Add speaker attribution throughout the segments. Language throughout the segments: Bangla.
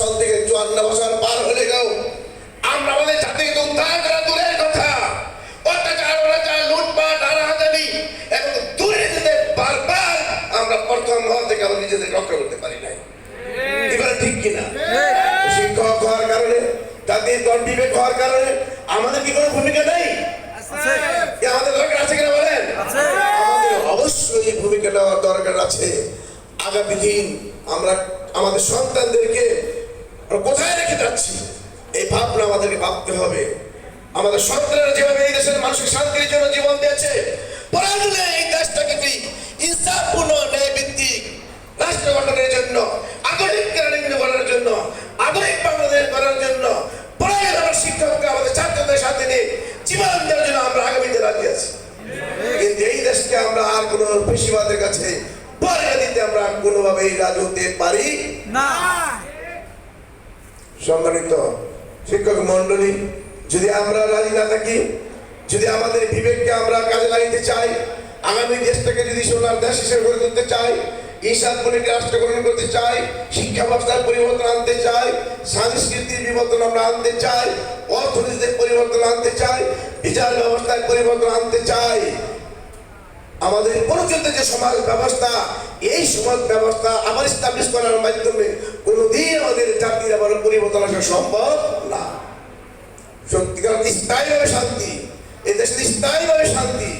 Speaker 1: সাল থেকে চুয়ান্ন বছর পার হলে গেও আমরা আমাদের জাতিকে উদ্ধার করা দূরের কথা। অত্যাচার অনাচার লুটপাট হারাহাজারি এবং দূরে যেতে বারবার আমরা প্রথম হওয়া থেকে আমরা নিজেদের রক্ষা করতে পারি নাই। এবার ঠিক কিনা শিক্ষক হওয়ার কারণে জাতির দল বিবেক হওয়ার কারণে আমাদের কি কোনো ভূমিকা নেই? আমাদের দরকার আছে কিনা বলেন? আমাদের অবশ্যই ভূমিকা নেওয়ার দরকার আছে। আগামী দিন আমরা আমাদের সন্তানদেরকে আমরা কোথায় রেখে যাচ্ছি? এই ভাবনা আমাদেরকে ভাবতে হবে। আমাদের সন্তানেরা যেভাবে এই দেশের মানুষের শান্তির জন্য জীবন দিয়েছে পরাজলে এই দেশটাকে কি ইনসাফপূর্ণ ন্যায় ভিত্তিক রাষ্ট্র গঠনের জন্য আধুনিক কেরানিগুলো করার জন্য আধুনিক বাংলাদেশ করার জন্য প্রয়োজন আমার শিক্ষককে আমাদের ছাত্রদের সাথে নিয়ে জীবন দেওয়ার জন্য আমরা আগামীতে রাজি আছি। কিন্তু এই দেশকে আমরা আর কোনো পেশিবাদের কাছে পরে দিতে আমরা কোনোভাবেই রাজি হতে পারি
Speaker 2: না।
Speaker 1: সম্মানিত শিক্ষক মন্ডলী যদি আমরা রাজি না থাকি, যদি আমাদের বিবেককে আমরা কাজে লাগাইতে চাই, আগামী দেশটাকে যদি সোনার দেশ হিসেবে গড়ে তুলতে চাই ইসাদ মনিকে রাষ্ট্র গ্রহণ করতে চাই, শিক্ষা ব্যবস্থার পরিবর্তন আনতে চাই, সংস্কৃতির বিবর্তন আমরা আনতে চাই অর্থনীতিতে পরিবর্তন আনতে চাই, বিচার ব্যবস্থায় পরিবর্তন আনতে চাই, আমাদের পরিচিত যে সমাজ ব্যবস্থা, এই সমাজ ব্যবস্থা আবার স্টাবলিশ করার মাধ্যমে কোনোদিন আমাদের জাতির আবার পরিবর্তন আসা সম্ভব না। সত্যিকার স্থায়ীভাবে শান্তি, এই দেশে স্থায়ীভাবে শান্তি,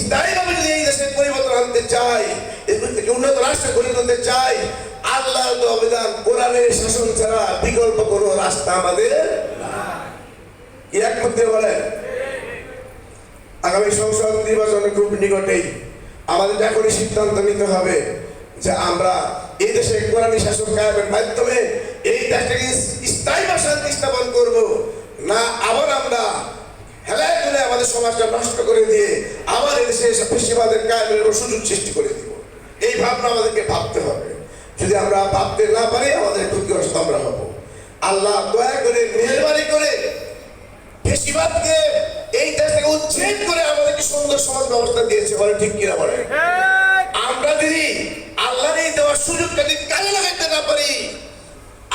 Speaker 1: স্থায়ীভাবে যদি এই দেশে পরিবর্তন আনতে চাই উন্নত রাষ্ট্র গড়ে তুলতে চাই আল্লাহ অবদান কোরআনের শাসন ছাড়া বিকল্প কোনো রাস্তা আমাদের একমত বলেন? আগামী সংসদ নির্বাচনে খুব নিকটেই আমাদের এখনই সিদ্ধান্ত নিতে হবে যে আমরা এই দেশে কোরআনী শাসন কায়েমের মাধ্যমে এই দেশটাকে স্থায়ী শান্তি স্থাপন করব। না আবার আমরা হেলায় তুলে আমাদের সমাজটা নষ্ট করে দিয়ে আবার দেশে ফেসিবাদের কায়েমের সুযোগ সৃষ্টি করে দিব। এই ভাবনা আমাদেরকে ভাবতে হবে। যদি আমরা ভাবতে না পারি আমাদের ক্ষতিগ্রস্ত আমরা হব। আল্লাহ দয়া করে মেহরবানি করে ফেসিবাদকে এই দেশ থেকে উচ্ছেদ করে আমাদেরকে সুন্দর সমাজ ব্যবস্থা দিয়েছে বলে ঠিক কিনা বলে আমরা যদি আল্লাহর দেওয়ার সুযোগটা যদি কাজে লাগাইতে না পারি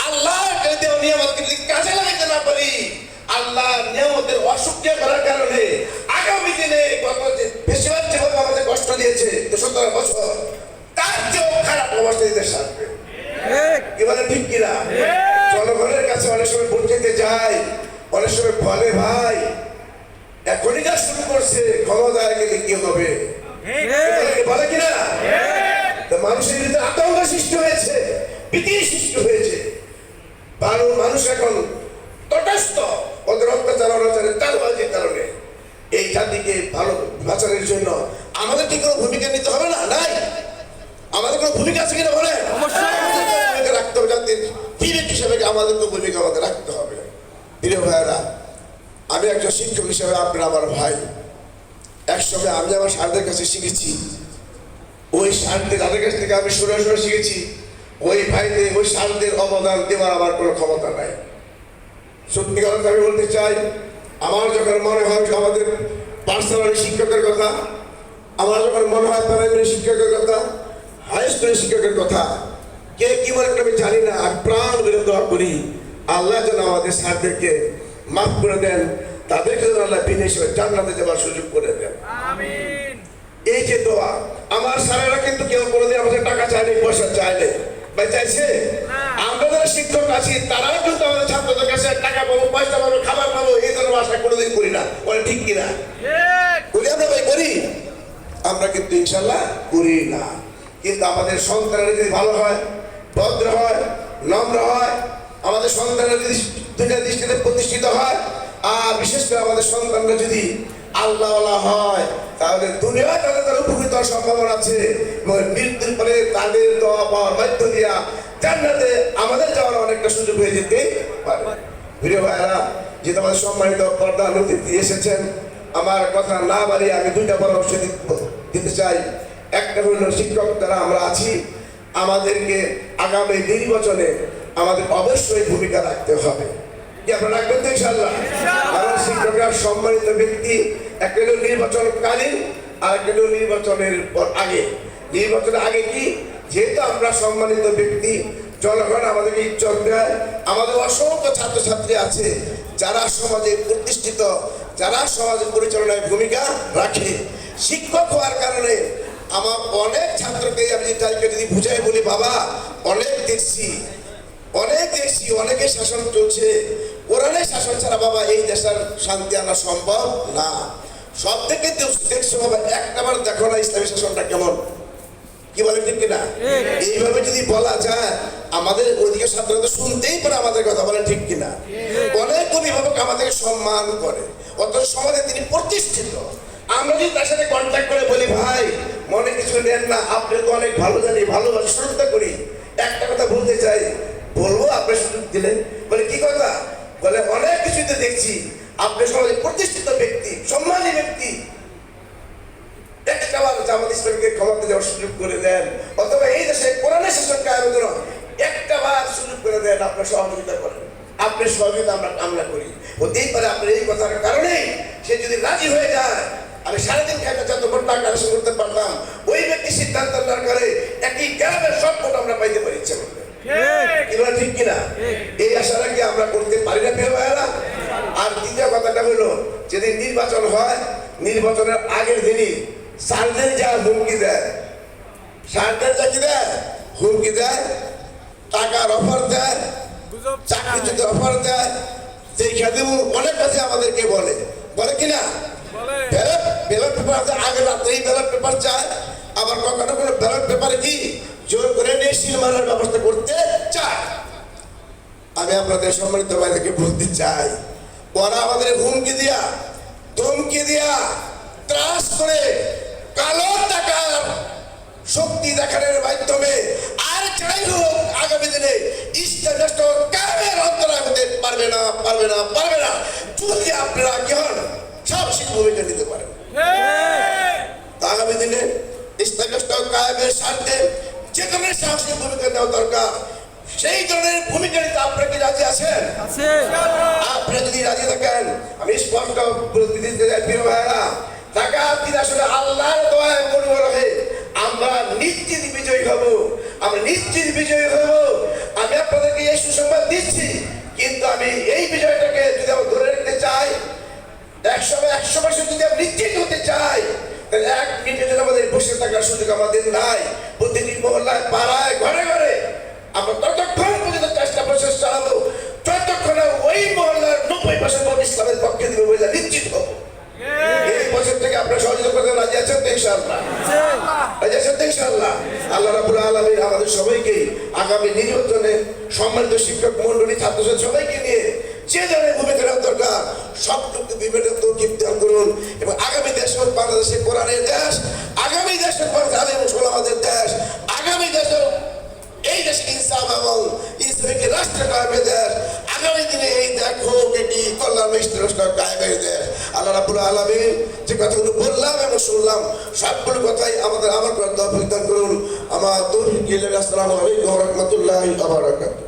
Speaker 1: আল্লাহ দেওয়া নিয়ামতকে যদি কাজে লাগাইতে না পারি আল্লাহ নিয়ামতের অসুখ্য করার কারণে আগামী দিনে ফেসিবাদ যেভাবে আমাদের কষ্ট দিয়েছে সতেরো বছর তার চেয়েও খারাপ অবস্থা দিতে সারবে বলে ঠিক কিনা? জনগণের কাছে অনেক সময় ভোট দিতে যায় অনেক সময় বলে ভাই এখনই যা শুরু করছে ক্ষমতায় গেলে কি হবে? বলে কিনা? মানুষ এখন তটস্থ ওদের অত্যাচার অনাচারের চালবাজির কারণে। এই জাতিকে ভালো বাঁচানোর জন্য আমাদের কি কোনো ভূমিকা নিতে হবে না? নাই। আমাদের কোনো ভূমিকা আছে কিনা বলে ভূমিকা রাখতে হবে জাতির বিবেক হিসেবে আমাদের তো ভূমিকা আমাদের রাখতে হবে। প্রিয় ভাইয়েরা আমি একজন শিক্ষক হিসেবে আপনার আমার ভাই। একসময় আমি আমার স্যারদের কাছে শিখেছি। ওই স্যারদের তাদের কাছ থেকে আমি শুনে শুনে শিখেছি। ওই ভাইদের ওই স্যারদের অবদান দেওয়ার আমার কোনো ক্ষমতা নাই। সত্যি কথা আমি বলতে চাই আমার যখন মনে হয় আমাদের পার্সোনাল শিক্ষকের কথা আমার যখন মনে হয় প্রাইমারি শিক্ষকের কথা হাই স্কুলের শিক্ষকের কথা কে কি বলে আমি জানি না আর প্রাণ বেরো দোয়া করি আল্লাহ যেন আমাদের স্যারদেরকে মাফ করে দেন তাদেরকে যেন আল্লাহ বিনে হিসেবে জান্নাতে যাওয়ার সুযোগ করে দেন। এই যে দোয়া আমার স্যারেরা কিন্তু কেউ কোনোদিন আমাদের টাকা চায়নি পয়সা চায়নি। ভাই চাইছে আমরা যারা শিক্ষক আছি তারাও কিন্তু আমাদের ছাত্রদের কাছে টাকা পাবো পয়সা পাবো খাবার পাবো এই ধরনের আশা কোনোদিন করি না। বলে ঠিক কিনা? করি আমরা ভাই করি। আমরা কিন্তু ইনশাল্লাহ করি না। কিন্তু আমাদের সন্তানরা যদি ভালো হয় ভদ্র হয় নম্র হয় আমাদের সন্তানরা যদি দুইটা দৃষ্টিতে প্রতিষ্ঠিত হয় আর বিশেষ করে আমাদের সন্তানরা যদি আল্লাহ হয় তাহলে দুনিয়ায় তাদের তার উপকৃত সম্ভাবনা আছে। এবং মৃত্যুর পরে তাদের দোয়া পাওয়ার বাধ্য দিয়া জান্নাতে আমাদের যাওয়ার অনেকটা সুযোগ হয়ে যেতে পারে। প্রিয় ভাইরা যেহেতু আমাদের সম্মানিত পর্দা অতিথি এসেছেন আমার কথা না বাড়িয়ে আমি দুইটা পরামর্শ দিতে চাই। একটা হলো শিক্ষক যারা আমরা আছি আমাদেরকে আগামী নির্বাচনে আমাদের অবশ্যই ভূমিকা রাখতে হবে। কি আপনারা রাখবেন তো ইনশাল্লাহ কারণ শিক্ষকরা সম্মানিত ব্যক্তি একটা হলো নির্বাচনকালীন আর একটা নির্বাচনের পর আগে। নির্বাচনের আগে কি? যেহেতু আমরা সম্মানিত ব্যক্তি, জনগণ আমাদেরকে ইজ্জত দেয়, আমাদের অসংখ্য ছাত্রছাত্রী আছে যারা সমাজে প্রতিষ্ঠিত, যারা সমাজ পরিচালনায় ভূমিকা রাখে। শিক্ষক হওয়ার কারণে আমার অনেক ছাত্রকে আমি তাদেরকে যদি বুঝাই বলি, বাবা, অনেক দেখছি অনেক দেখছি, অনেকে শাসন চলছে। কোরআনের শাসন ছাড়া বাবা এই দেশের শান্তি আনা সম্ভব না। সব থেকে দেখছ একটা বার দেখো না ইসলামী শাসনটা কেমন। কি বলে ঠিক কিনা? এইভাবে যদি বলা যায় আমাদের ওইদিকে ছাত্ররা তো শুনতেই পারে আমাদের কথা বলে ঠিক কিনা। অনেক অভিভাবক আমাদেরকে সম্মান করে অথচ সমাজে তিনি প্রতিষ্ঠিত। আমরা যদি তার সাথে কন্ট্যাক্ট করে বলি ভাই মনে কিছু নেন না আপনি তো অনেক ভালো জানি ভালোবাসি শ্রদ্ধা করি। একটা কথা বলতে চাই বলব আপনি সুযোগ দিলেন। বলে কি কথা? বলে অনেক কিছুতে দেখছি। আপনি সমাজে প্রতিষ্ঠিত ব্যক্তি সম্মানী ব্যক্তি একটা বার জামাত ইসলামকে ক্ষমতা দেওয়ার সুযোগ করে দেন। অথবা এই দেশে কোরআনের শাসন কায়েমের জন্য একটা বার সুযোগ করে দেন আপনার সহযোগিতা করেন। আপনার সহযোগিতা আমরা কামনা করি। হতেই পারে আপনার এই কথার কারণে সে যদি রাজি হয়ে যায় আমি সারাদিন খাইতে যত টাকা কালেকশন করতে পারতাম ওই ব্যক্তি সিদ্ধান্ত নেওয়ার করে একই গ্রামের সব ভোট আমরা পাইতে পারি ইচ্ছে করলে। ঠিক। কিনা? এই আশা রাখি আমরা করতে পারি না প্রিয় ভাইয়েরা। আর দ্বিতীয় কথাটা হলো যেদিন নির্বাচন হয় নির্বাচনের আগের দিনই সারদের যা হুমকি দেয় সারদের যা কি দেয়? হুমকি দেয় টাকার অফার দেয় চাকরি যদি অফার দেয়। সেই খেতে অনেক কাছে আমাদেরকে বলে। বলে কিনা ব্যালট ব্যালট পেপার আছে আগে রাত্রেই ব্যালট পেপার চায়। আবার কখনো কোনো ব্যালট পেপারে কি জোর করে নিয়ে সিল মারার ব্যবস্থা করতে চায়? আমি আপনাদের সম্মানিত ভাইদেরকে বলতে চাই ওরা আমাদের হুমকি দিয়া ধমকি দিয়া ত্রাস করে কালো টাকার শক্তি দেখানোর মাধ্যমে আর যাই হোক আগামী দিনে ইস্টার রাষ্ট্র কামের অন্তরা হতে পারবে না পারবে না পারবে না। যদি আপনারা কি হন সাহসিক ভূমিকা নিতে পারেন। তো আগামী দিনে ইসলামী রাষ্ট্র কায়েমের স্বার্থে যে ধরনের সাহসিক ভূমিকা নেওয়া দরকার সেই ধরনের ভূমিকা নিতে আপনারা কি রাজি আছেন? আপনি যদি রাজি থাকেন আমি স্পষ্ট দিতে ভাইরা আপনি আসলে আল্লাহর আমরা নিশ্চিত বিজয়ী হব। নিশ্চিত বিজয়ী হব। আমি আপনাদেরকে সুসংবাদ দিচ্ছি, কিন্তু আমি এই বিজয়টাকে যদি আমরা ধরে রাখতে চাই একশো একশো পার্সেন্ট যদি আমরা নিশ্চিত হতে চাই, তাহলে এক জন্য আমাদের বসে থাকার সুযোগ আমাদের নাই। প্রতিটি মহল্লায়, পাড়ায়, ঘরে আছেন তো ইনশাআল্লাহ। রাজি আছেন তো ইনশাআল্লাহ। আল্লাহ রাবুল আলমীর আমাদের সবাইকে আগামী নির্বাচনে সম্মানিত শিক্ষক মন্ডলী ছাত্রছাত্রী সবাইকে নিয়ে যে ধরনের ভূমিকা দরকার সবটুকু বিভিন্ন তরকিব দান করুন। এবং আগামী দেশ বাংলাদেশে কোরআনের দেশ আগামী দেশ আলিম আমাদের দেশ আগামী দেশ এই দেশে ইনসাফ এবং ইসলামিক রাষ্ট্র কায়েমের দেশ আগামী দিনে এই দেখ হোক এটি কল্যাণ মিষ্টি রাষ্ট্র কায়েমের দেশ। রাবুল আলমী যে কথাগুলো বললাম এবং শুনলাম, সবগুলো কথাই আমাদের আমার করে দফিক দান করুন। আমার তৌফিক আসসালামু আলাইকুম রহমতুল্লাহ আবরাকাতুহ